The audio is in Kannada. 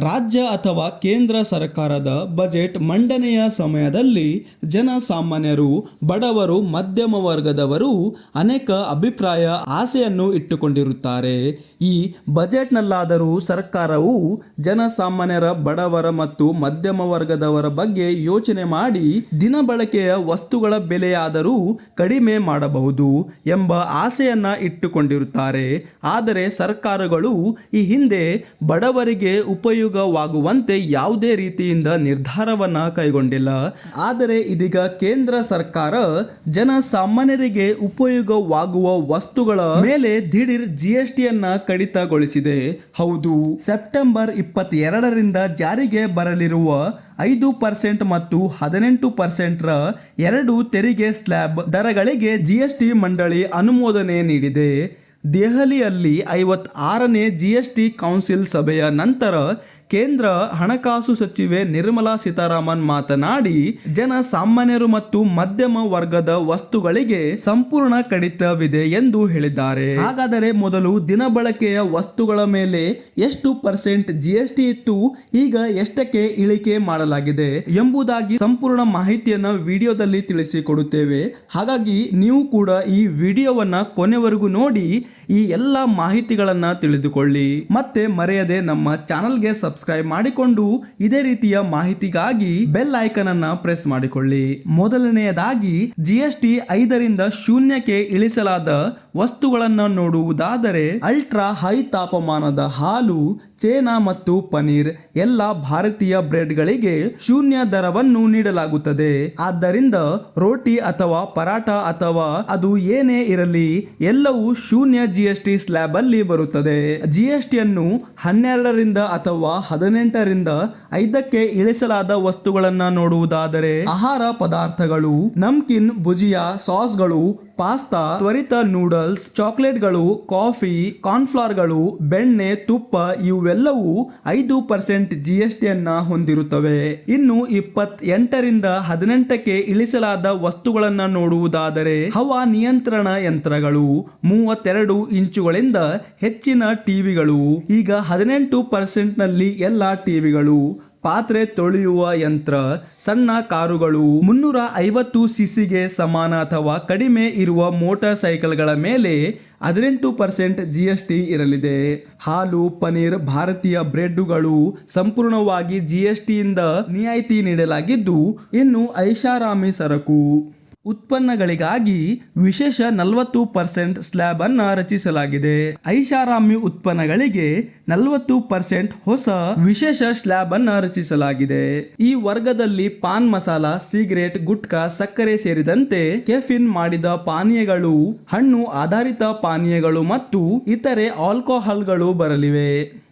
ರಾಜ್ಯ ಅಥವಾ ಕೇಂದ್ರ ಸರ್ಕಾರದ ಬಜೆಟ್ ಮಂಡನೆಯ ಸಮಯದಲ್ಲಿ ಜನಸಾಮಾನ್ಯರು ಬಡವರು, ಮಧ್ಯಮ ವರ್ಗದವರು ಅನೇಕ ಅಭಿಪ್ರಾಯ, ಆಸೆಯನ್ನು ಇಟ್ಟುಕೊಂಡಿರುತ್ತಾರೆ. ಈ ಬಜೆಟ್ನಲ್ಲಾದರೂ ಸರ್ಕಾರವು ಜನಸಾಮಾನ್ಯರ ಬಡವರ ಮತ್ತು ಮಧ್ಯಮ ವರ್ಗದವರ ಬಗ್ಗೆ ಯೋಚನೆ ಮಾಡಿ ದಿನಬಳಕೆಯ ವಸ್ತುಗಳ ಬೆಲೆಯಾದರೂ ಕಡಿಮೆ ಮಾಡಬಹುದು ಎಂಬ ಆಸೆಯನ್ನು ಇಟ್ಟುಕೊಂಡಿರುತ್ತಾರೆ. ಆದರೆ ಸರ್ಕಾರಗಳು ಈ ಹಿಂದೆ ಬಡವರಿಗೆ ಉಪಯೋಗವಾಗುವಂತೆ ಯಾವುದೇ ರೀತಿಯಿಂದ ನಿರ್ಧಾರವನ್ನ ಕೈಗೊಂಡಿಲ್ಲ. ಆದರೆ ಇದೀಗ ಕೇಂದ್ರ ಸರ್ಕಾರ ಜನಸಾಮಾನ್ಯರಿಗೆ ಉಪಯೋಗವಾಗುವ ವಸ್ತುಗಳ ಮೇಲೆ ದಿಢೀರ್ ಜಿ ಎಸ್ ಟಿಯನ್ನ ಕಡಿತಗೊಳಿಸಿದೆ. ಹೌದು, ಸೆಪ್ಟೆಂಬರ್ ಇಪ್ಪತ್ತೆರಡರಿಂದ ಜಾರಿಗೆ ಬರಲಿರುವ ಐದು ಪರ್ಸೆಂಟ್ ಮತ್ತು ಹದಿನೆಂಟು ರ ಎರಡು ತೆರಿಗೆ ಸ್ಲ್ಯಾಬ್ ದರಗಳಿಗೆ ಜಿಎಸ್ಟಿ ಮಂಡಳಿ ಅನುಮೋದನೆ ನೀಡಿದೆ. ದೆಹಲಿಯಲ್ಲಿ ಐವತ್ತಾರನೇ ಟಿ ಕೌನ್ಸಿಲ್ ಸಭೆಯ ನಂತರ ಕೇಂದ್ರ ಹಣಕಾಸು ಸಚಿವೆ ನಿರ್ಮಲಾ ಸೀತಾರಾಮನ್ ಮಾತನಾಡಿ ಜನಸಾಮಾನ್ಯರು ಮತ್ತು ಮಧ್ಯಮ ವರ್ಗದ ವಸ್ತುಗಳಿಗೆ ಸಂಪೂರ್ಣ ಕಡಿತವಿದೆ ಎಂದು ಹೇಳಿದ್ದಾರೆ. ಹಾಗಾದರೆ ಮೊದಲು ದಿನಬಳಕೆಯ ವಸ್ತುಗಳ ಮೇಲೆ ಎಷ್ಟು ಪರ್ಸೆಂಟ್ ಜಿಎಸ್ಟಿ ಇತ್ತು, ಈಗ ಎಷ್ಟಕ್ಕೆ ಇಳಿಕೆ ಮಾಡಲಾಗಿದೆ ಎಂಬುದಾಗಿ ಸಂಪೂರ್ಣ ಮಾಹಿತಿಯನ್ನು ವಿಡಿಯೋದಲ್ಲಿ ತಿಳಿಸಿಕೊಡುತ್ತೇವೆ. ಹಾಗಾಗಿ ನೀವು ಕೂಡ ಈ ವಿಡಿಯೋವನ್ನ ಕೊನೆವರೆಗೂ ನೋಡಿ ಈ ಎಲ್ಲ ಮಾಹಿತಿಗಳನ್ನ ತಿಳಿದುಕೊಳ್ಳಿ. ಮತ್ತೆ ಮರೆಯದೆ ನಮ್ಮ ಚಾನಲ್ಗೆ ಸಬ್ಸ್ಕ್ರೈಬ್ ಮಾಡಿಕೊಂಡು ಇದೇ ರೀತಿಯ ಮಾಹಿತಿಗಾಗಿ ಬೆಲ್ ಐಕನ್ ಅನ್ನ ಪ್ರೆಸ್ ಮಾಡಿಕೊಳ್ಳಿ. ಮೊದಲನೆಯದಾಗಿ ಜಿಎಸ್ಟಿ ಐದರಿಂದ ಶೂನ್ಯಕ್ಕೆ ಇಳಿಸಲಾದ ವಸ್ತುಗಳನ್ನ ನೋಡುವುದಾದರೆ, ಅಲ್ಟ್ರಾ ಹೈ ತಾಪಮಾನದ ಹಾಲು ಚೇನಾ ಮತ್ತು ಪನೀರ್ ಎಲ್ಲ ಭಾರತೀಯ ಬ್ರೆಡ್ಗಳಿಗೆ ಶೂನ್ಯ ದರವನ್ನು ನೀಡಲಾಗುತ್ತದೆ. ಆದ್ದರಿಂದ ರೋಟಿ ಅಥವಾ ಪರಾಟ ಅಥವಾ ಅದು ಏನೇ ಇರಲಿ ಎಲ್ಲವೂ ಶೂನ್ಯ ಜಿಎಸ್ಟಿ ಸ್ಲ್ಯಾಬ್ ಅಲ್ಲಿ ಬರುತ್ತದೆ. ಜಿಎಸ್ಟಿಯನ್ನು ಹನ್ನೆರಡರಿಂದ ಅಥವಾ ಹದಿನೆಂಟರಿಂದ ಐದಕ್ಕೆ ಇಳಿಸಲಾದ ವಸ್ತುಗಳನ್ನ ನೋಡುವುದಾದರೆ ಆಹಾರ ಪದಾರ್ಥಗಳು, ನಮ್ಕಿನ್ ಭುಜಿಯಾ ಸಾಸ್ಗಳು ಪಾಸ್ತಾ, ತ್ವರಿತ ನೂಡಲ್ಸ್, ಚಾಕ್ಲೇಟ್ಗಳು, ಕಾಫಿ ಕಾರ್ನ್ಫ್ಲವರ್ಗಳು ಬೆಣ್ಣೆ, ತುಪ್ಪ ಇವೆಲ್ಲವೂ ಐದು ಪರ್ಸೆಂಟ್ ಜಿ ಎಸ್ ಟಿಯನ್ನು ಹೊಂದಿರುತ್ತವೆ. ಇನ್ನು ಇಪ್ಪತ್ತೆಂಟರಿಂದ ಹದಿನೆಂಟಕ್ಕೆ ಇಳಿಸಲಾದ ವಸ್ತುಗಳನ್ನು ನೋಡುವುದಾದರೆ ಹವಾ ನಿಯಂತ್ರಣ ಯಂತ್ರಗಳು, ಮೂವತ್ತೆರಡು ಇಂಚುಗಳಿಂದ ಹೆಚ್ಚಿನ ಟಿವಿಗಳು ಈಗ ಹದಿನೆಂಟು ಪರ್ಸೆಂಟ್ನಲ್ಲಿ ಎಲ್ಲ ಟಿವಿಗಳು ಪಾತ್ರೆ ತೊಳೆಯುವ ಯಂತ್ರ, ಸಣ್ಣ ಕಾರುಗಳು ಮುನ್ನೂರ ಐವತ್ತು ಸಿಸಿಗೆ ಸಮಾನ ಅಥವಾ ಕಡಿಮೆ ಇರುವ ಮೋಟಾರ್ ಸೈಕಲ್ಗಳ ಮೇಲೆ ಹದಿನೆಂಟು ಪರ್ಸೆಂಟ್ ಜಿ ಎಸ್ ಟಿ ಇರಲಿದೆ. ಹಾಲು, ಪನೀರ್ ಭಾರತೀಯ ಬ್ರೆಡ್ಡುಗಳು ಸಂಪೂರ್ಣವಾಗಿ ಜಿ ಎಸ್ ಟಿಯಿಂದ ರಿಯಾಯಿತಿ ನೀಡಲಾಗಿದ್ದು, ಇನ್ನು ಐಷಾರಾಮಿ ಸರಕು. ಉತ್ಪನ್ನಗಳಿಗಾಗಿ ವಿಶೇಷ ನಲವತ್ತು ಪರ್ಸೆಂಟ್ ಸ್ಲ್ಯಾಬ್ ಅನ್ನು ರಚಿಸಲಾಗಿದೆ. ಐಷಾರಾಮಿ ಉತ್ಪನ್ನಗಳಿಗೆ ನಲವತ್ತು ಪರ್ಸೆಂಟ್ ಹೊಸ ವಿಶೇಷ ಸ್ಲ್ಯಾಬ್ ಅನ್ನು ರಚಿಸಲಾಗಿದೆ. ಈ ವರ್ಗದಲ್ಲಿ ಪಾನ್ ಮಸಾಲ, ಸಿಗರೇಟ್, ಗುಟ್ಕಾ, ಸಕ್ಕರೆ ಸೇರಿದಂತೆ ಕೆಫಿನ್ ಮಾಡಿದ ಪಾನೀಯಗಳು, ಹಣ್ಣು ಆಧಾರಿತ ಪಾನೀಯಗಳು ಮತ್ತು ಇತರೆ ಆಲ್ಕೋಹಾಲ್ಗಳು ಬರಲಿವೆ.